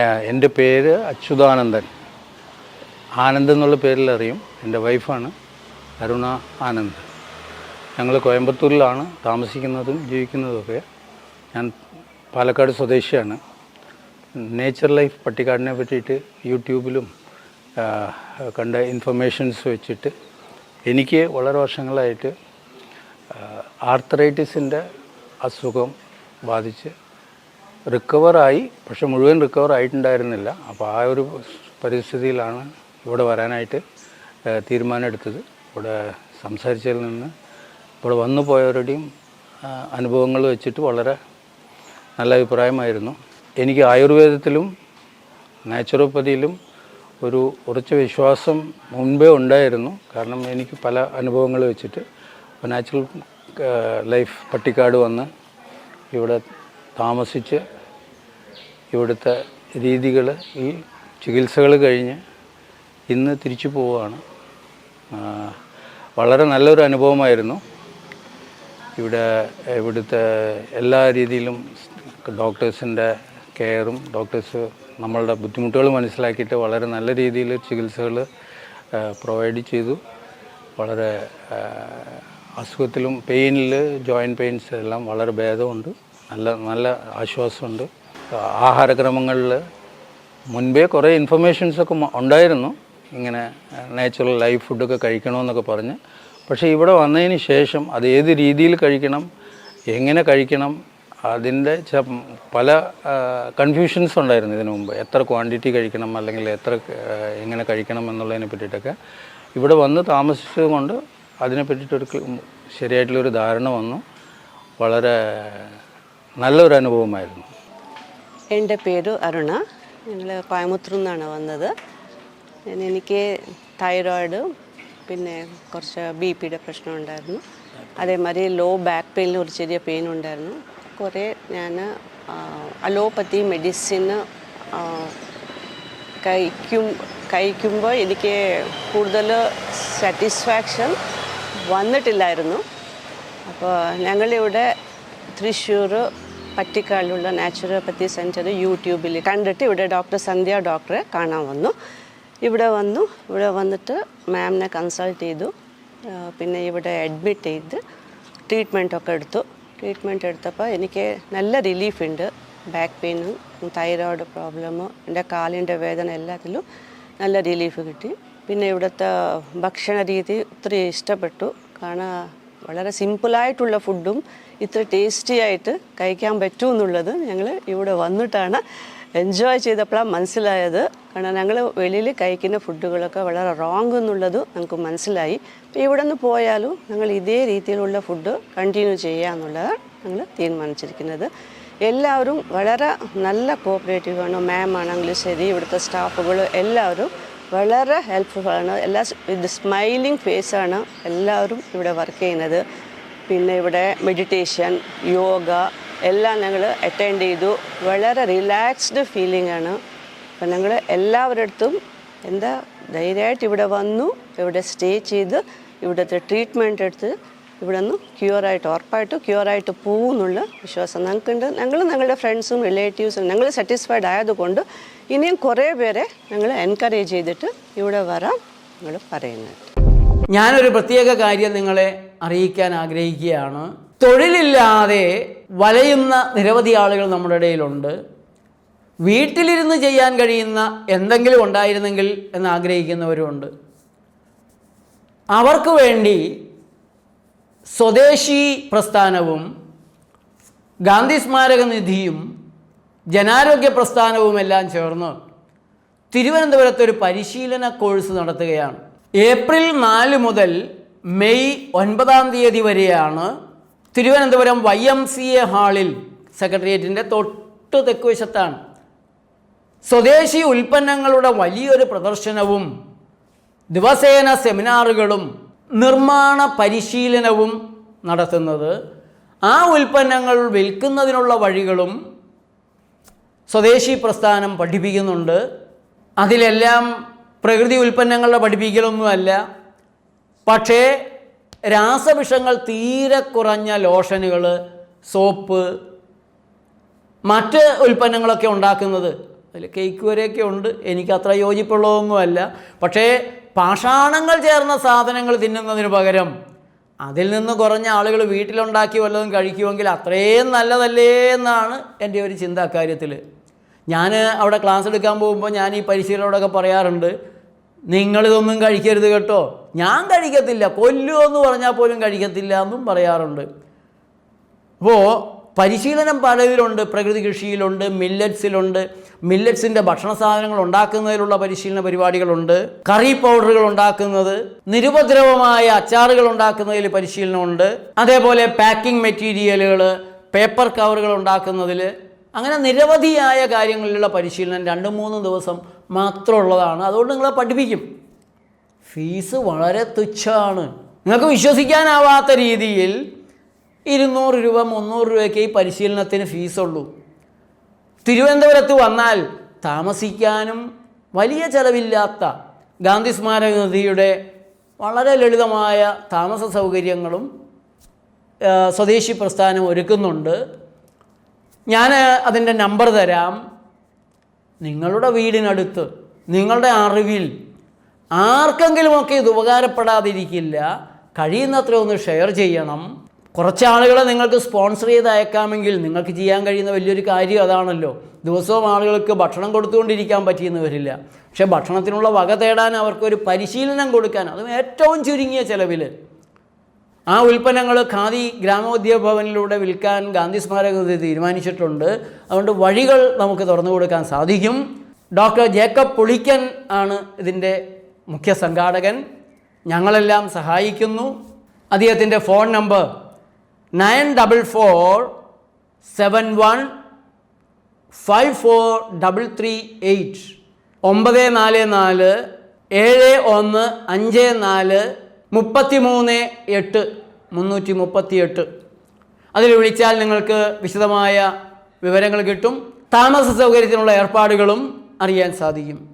എന്റെ പേര് അച്യുതാനന്ദൻ. ആനന്ദ് എന്നുള്ള പേരിൽ അറിയും. എന്റെ വൈഫാണ് അരുണ ആനന്ദ്. ഞങ്ങൾ കോയമ്പത്തൂരിലാണ് താമസിക്കുന്നതും ജീവിക്കുന്നതുമൊക്കെ. ഞാൻ പാലക്കാട് സ്വദേശിയാണ്. നേച്ചർ ലൈഫ് പട്ടിക്കാടിനെ പറ്റിയിട്ട് യൂട്യൂബിലും കണ്ട ഇൻഫർമേഷൻസ് വെച്ചിട്ട് എനിക്ക് വളരെ വർഷങ്ങളായിട്ട് ആർത്തറൈറ്റിസിന്റെ അസുഖം ബാധിച്ച് റിക്കവറായി പക്ഷെ മുഴുവൻ റിക്കവർ ആയിട്ടുണ്ടായിരുന്നില്ല. അപ്പോൾ ആ ഒരു പരിസ്ഥിതിയിലാണ് ഇവിടെ വരാനായിട്ട് തീരുമാനമെടുത്തത്. ഇവിടെ സംസാരിച്ചതിൽ നിന്ന് ഇവിടെ വന്നു പോയവരുടെയും അനുഭവങ്ങൾ വെച്ചിട്ട് വളരെ നല്ല അഭിപ്രായമായിരുന്നു. എനിക്ക് ആയുർവേദത്തിലും നാച്ചുറോപ്പതിയിലും ഒരു ഉറച്ച വിശ്വാസം മുൻപേ ഉണ്ടായിരുന്നു. കാരണം എനിക്ക് പല അനുഭവങ്ങൾ വെച്ചിട്ട് നാച്ചുറൽ ലൈഫ് പട്ടിക്കാട് വന്ന് ഇവിടെ താമസിച്ച് ഇവിടുത്തെ രീതികൾ ഈ ചികിത്സകൾ കഴിഞ്ഞ് ഇന്ന് തിരിച്ചു പോവുകയാണ്. വളരെ നല്ലൊരു അനുഭവമായിരുന്നു. ഇവിടെ ഇവിടുത്തെ എല്ലാ രീതിയിലും ഡോക്ടേഴ്സിന്റെ കെയറും ഡോക്ടേഴ്സ് നമ്മളുടെ ബുദ്ധിമുട്ടുകൾ മനസ്സിലാക്കിയിട്ട് വളരെ നല്ല രീതിയിൽ ചികിത്സകൾ പ്രൊവൈഡ് ചെയ്തു. വളരെ അസുഖത്തിലും പെയിനിൽ ജോയിന്റ് പെയിൻസ് എല്ലാം വളരെ ഭേദമുണ്ട്. നല്ല നല്ല ആശ്വാസമുണ്ട്. ആഹാരക്രമങ്ങളിൽ മുൻപേ കുറേ ഇൻഫർമേഷൻസൊക്കെ ഉണ്ടായിരുന്നു. ഇങ്ങനെ നാച്ചുറൽ ലൈഫ് ഫുഡൊക്കെ കഴിക്കണമെന്നൊക്കെ പറഞ്ഞ്. പക്ഷേ ഇവിടെ വന്നതിന് ശേഷം അത് ഏത് രീതിയിൽ കഴിക്കണം എങ്ങനെ കഴിക്കണം അതിന്റെ പല കൺഫ്യൂഷൻസ് ഉണ്ടായിരുന്നു ഇതിനു മുമ്പ്. എത്ര ക്വാണ്ടിറ്റി കഴിക്കണം അല്ലെങ്കിൽ എത്ര എങ്ങനെ കഴിക്കണം എന്നുള്ളതിനെ പറ്റിയിട്ടൊക്കെ. ഇവിടെ വന്ന് താമസിച്ചതുകൊണ്ട് അതിനെ പറ്റിയിട്ടൊരു ശരിയായിട്ടുള്ളൊരു ധാരണ വന്നു. വളരെ നല്ലൊരു അനുഭവമായിരുന്നു. എന്റെ പേര് അരുണ. ഞങ്ങൾ കോയമുത്തൂർ നിന്നാണ് വന്നത്. എനിക്ക് തൈറോയിഡ് പിന്നെ കുറച്ച് ബി പിയുടെ പ്രശ്നം ഉണ്ടായിരുന്നു. അതേമാതിരി ലോ ബാക്ക് പെയിനിൽ ഒരു ചെറിയ പെയിൻ ഉണ്ടായിരുന്നു. കുറേ ഞാൻ അലോപ്പത്തി മെഡിസിന് കഴിക്കും കഴിക്കുമ്പോൾ എനിക്ക് കൂടുതൽ സാറ്റിസ്ഫാക്ഷൻ വന്നിട്ടില്ലായിരുന്നു. അപ്പോൾ ഞങ്ങളിവിടെ തൃശ്ശൂർ പട്ടിക്കാലിലുള്ള നാച്ചുറോപ്പത്തി സെന്റർ യൂട്യൂബിൽ കണ്ടിട്ട് ഇവിടെ ഡോക്ടർ സന്ധ്യ ഡോക്ടറെ കാണാൻ വന്നു. ഇവിടെ വന്നു. ഇവിടെ വന്നിട്ട് മാമിനെ കൺസൾട്ട് ചെയ്തു. പിന്നെ ഇവിടെ അഡ്മിറ്റ് ചെയ്ത് ട്രീറ്റ്മെന്റൊക്കെ എടുത്തു. ട്രീറ്റ്മെന്റ് എടുത്തപ്പോൾ എനിക്ക് നല്ല റിലീഫ് ഉണ്ട്. ബാക്ക് പെയിനും തൈറോയ്ഡ് പ്രോബ്ലമും എന്റെ കാലിന്റെ വേദന എല്ലാത്തിലും നല്ല റിലീഫ് കിട്ടി. പിന്നെ ഇവിടുത്തെ ഭക്ഷണ രീതി ഒത്തിരി ഇഷ്ടപ്പെട്ടു. കാരണം വളരെ സിമ്പിളായിട്ടുള്ള ഫുഡും ഇത്ര ടേസ്റ്റി ആയിട്ട് കഴിക്കാൻ പറ്റൂ എന്നുള്ളത് ഞങ്ങൾ ഇവിടെ വന്നിട്ടാണ് എൻജോയ് ചെയ്തപ്പോഴാണ് മനസ്സിലായത്. കാരണം ഞങ്ങൾ വെളിയിൽ കഴിക്കുന്ന ഫുഡുകളൊക്കെ വളരെ റോങ് എന്നുള്ളത് ഞങ്ങൾക്ക് മനസ്സിലായി. ഇവിടെ നിന്ന് പോയാലും ഞങ്ങൾ ഇതേ രീതിയിലുള്ള ഫുഡ് കണ്ടിന്യൂ ചെയ്യുക എന്നുള്ളതാണ് ഞങ്ങൾ തീരുമാനിച്ചിരിക്കുന്നത്. എല്ലാവരും വളരെ നല്ല കോപ്പറേറ്റീവാണ് മാം ആണെങ്കിലും ശരി ഇവിടുത്തെ സ്റ്റാഫുകൾ എല്ലാവരും വളരെ ഹെൽപ്ഫുൾ ആണ്. എല്ലാ സ്മൈലിംഗ് സ്മൈലിംഗ് ഫേസാണ് എല്ലാവരും ഇവിടെ വർക്ക് ചെയ്യുന്നത്. പിന്നെ ഇവിടെ മെഡിറ്റേഷൻ യോഗ എല്ലാം ഞങ്ങൾ അറ്റൻഡ് ചെയ്തു. വളരെ റിലാക്സ്ഡ് ഫീലിംഗ് ആണ്. അപ്പം ഞങ്ങൾ എല്ലാവരുടെ അടുത്തും എന്താ ധൈര്യമായിട്ട് ഇവിടെ വന്നു ഇവിടെ സ്റ്റേ ചെയ്ത് ഇവിടുത്തെ ട്രീറ്റ്മെന്റ് എടുത്ത് ഇവിടെ നിന്ന് ക്യൂറായിട്ട് ഉറപ്പായിട്ട് ക്യൂറായിട്ട് പോകുന്നുള്ള വിശ്വാസം ഞങ്ങൾക്കുണ്ട്. ഞങ്ങൾ ഞങ്ങളുടെ ഫ്രണ്ട്സും റിലേറ്റീവ്സും ഞങ്ങൾ സാറ്റിസ്ഫൈഡ് ആയതുകൊണ്ട് ഇനിയും കുറേ പേരെ ഞങ്ങൾ എൻകറേജ് ചെയ്തിട്ട് ഇവിടെ വരാം. ഞങ്ങൾ പറയുന്നുണ്ട് ഞാനൊരു പ്രത്യേക കാര്യം നിങ്ങളെ അറിയിക്കാൻ ആഗ്രഹിക്കുകയാണ്. തൊഴിലില്ലാതെ വലയുന്ന നിരവധി ആളുകൾ നമ്മുടെ ഇടയിലുണ്ട്. വീട്ടിലിരുന്ന് ചെയ്യാൻ കഴിയുന്ന എന്തെങ്കിലും ഉണ്ടായിരുന്നെങ്കിൽ എന്ന് ആഗ്രഹിക്കുന്നവരുമുണ്ട്. അവർക്ക് വേണ്ടി സ്വദേശി പ്രസ്ഥാനവും ഗാന്ധി സ്മാരക നിധിയും ജനാരോഗ്യ പ്രസ്ഥാനവും എല്ലാം ചേർന്ന് തിരുവനന്തപുരത്ത് ഒരു പരിശീലന കോഴ്സ് നടത്തുകയാണ്. ഏപ്രിൽ നാല് മുതൽ മെയ് ഒൻപതാം തീയതി വരെയാണ് Thiruvananthapuram Y M C A ഹാളിൽ സെക്രട്ടേറിയറ്റിന്റെ തൊട്ട് തെക്കുവശത്താണ്. സ്വദേശി ഉൽപ്പന്നങ്ങളുടെ വലിയൊരു പ്രദർശനവും ദിവസേന സെമിനാറുകളും നിർമ്മാണ പരിശീലനവും നടത്തുന്നത്. ആ ഉൽപ്പന്നങ്ങൾ വിൽക്കുന്നതിനുള്ള വഴികളും സ്വദേശി പ്രസ്ഥാനം പഠിപ്പിക്കുന്നുണ്ട്. അതിലെല്ലാം പ്രകൃതി ഉൽപ്പന്നങ്ങളുടെ പഠിപ്പിക്കലൊന്നുമല്ല പക്ഷേ രാസവിഷങ്ങൾ തീരെ കുറഞ്ഞ ലോഷനുകൾ സോപ്പ് മറ്റ് ഉൽപ്പന്നങ്ങളൊക്കെ ഉണ്ടാക്കുന്നത്. അതിൽ കേക്ക് വരെയൊക്കെ ഉണ്ട്. എനിക്ക് അത്ര യോജിപ്പുള്ളതൊന്നുമല്ല. പക്ഷേ പാഷാണങ്ങൾ ചേർന്ന സാധനങ്ങൾ തിന്നുന്നതിന് പകരം അതിൽ നിന്ന് കുറഞ്ഞ ആളുകൾ വീട്ടിലുണ്ടാക്കി വല്ലതും കഴിക്കുമെങ്കിൽ അത്രയും നല്ലതല്ലേ എന്നാണ് എന്റെ ഒരു ചിന്ത അക്കാര്യത്തിൽ ഞാൻ അവിടെ ക്ലാസ് എടുക്കാൻ പോകുമ്പോൾ ഞാൻ ഈ പരിശീലനോടൊക്കെ പറയാറുണ്ട് നിങ്ങളിതൊന്നും കഴിക്കരുത് കേട്ടോ. ഞാൻ കഴിക്കത്തില്ല കൊല്ലുമെന്ന് പറഞ്ഞാൽ പോലും കഴിക്കത്തില്ല എന്നും പറയാറുണ്ട്. അപ്പോൾ പരിശീലനം പലതിലുണ്ട് പ്രകൃതി കൃഷിയിലുണ്ട് മില്ലറ്റ്സിലുണ്ട് മില്ലറ്റ്സിന്റെ ഭക്ഷണ സാധനങ്ങൾ ഉണ്ടാക്കുന്നതിലുള്ള പരിശീലന പരിപാടികളുണ്ട് കറി പൗഡറുകൾ ഉണ്ടാക്കുന്നത് നിരുപദ്രവമായ അച്ചാറുകൾ ഉണ്ടാക്കുന്നതിൽ പരിശീലനമുണ്ട് അതേപോലെ പാക്കിംഗ് മെറ്റീരിയലുകൾ പേപ്പർ കവറുകൾ ഉണ്ടാക്കുന്നതിൽ അങ്ങനെ നിരവധിയായ കാര്യങ്ങളിലുള്ള പരിശീലനം രണ്ട് മൂന്ന് ദിവസം മാത്രമുള്ളതാണ്. അതുകൊണ്ട് നിങ്ങളെ പഠിപ്പിക്കും. ഫീസ് വളരെ തുച്ഛമാണ്. നിങ്ങൾക്ക് വിശ്വസിക്കാനാവാത്ത രീതിയിൽ ഇരുന്നൂറ് രൂപ മുന്നൂറ് രൂപയ്ക്ക് ഈ പരിശീലനത്തിന് ഫീസുള്ളൂ. തിരുവനന്തപുരത്ത് വന്നാൽ താമസിക്കാനും വലിയ ചെലവില്ലാത്ത ഗാന്ധി സ്മാരക നിധിയുടെ വളരെ ലളിതമായ താമസ സൗകര്യങ്ങളും സ്വദേശി പ്രസ്ഥാനം ഒരുക്കുന്നുണ്ട്. ഞാൻ അതിന്റെ നമ്പർ തരാം. നിങ്ങളുടെ വീടിനടുത്ത് നിങ്ങളുടെ അറിവിൽ ആർക്കെങ്കിലുമൊക്കെ ഇത് ഉപകാരപ്പെടാതിരിക്കില്ല കഴിയുന്നത്ര ഒന്ന് ഷെയർ ചെയ്യണം. കുറച്ച് ആളുകളെ നിങ്ങൾക്ക് സ്പോൺസർ ചെയ്ത് അയക്കാമെങ്കിൽ നിങ്ങൾക്ക് ചെയ്യാൻ കഴിയുന്ന വലിയൊരു കാര്യം അതാണല്ലോ. ദിവസവും ആളുകൾക്ക് ഭക്ഷണം കൊടുത്തുകൊണ്ടിരിക്കാൻ പറ്റിയെന്ന് വരില്ല പക്ഷേ ഭക്ഷണത്തിനുള്ള വക തേടാൻ അവർക്കൊരു പരിശീലനം കൊടുക്കാൻ അതും ഏറ്റവും ചുരുങ്ങിയ ചിലവിൽ ആ ഉൽപ്പന്നങ്ങൾ ഖാദി ഗ്രാമോദ്യോഗഭവനിലൂടെ വിൽക്കാൻ ഗാന്ധി സ്മാരക നിധി തീരുമാനിച്ചിട്ടുണ്ട്. അതുകൊണ്ട് വഴികൾ നമുക്ക് തുറന്നു കൊടുക്കാൻ സാധിക്കും. ഡോക്ടർ ജേക്കബ് പുളിക്കൻ ആണ് ഇതിന്റെ മുഖ്യ സംഘാടകൻ ഞങ്ങളെല്ലാം സഹായിക്കുന്നു. അദ്ദേഹത്തിന്റെ phone number nine double four seven one five four double three eight ഒമ്പത് നാല് നാല് ഏഴ് ഒന്ന് അഞ്ച് നാല് മുപ്പത്തി മൂന്ന് എട്ട് മുന്നൂറ്റി മുപ്പത്തി എട്ട് അതിൽ വിളിച്ചാൽ നിങ്ങൾക്ക് വിശദമായ വിവരങ്ങൾ കിട്ടും. താമസ സൗകര്യത്തിനുള്ള ഏർപ്പാടുകളും അറിയാൻ സാധിക്കും.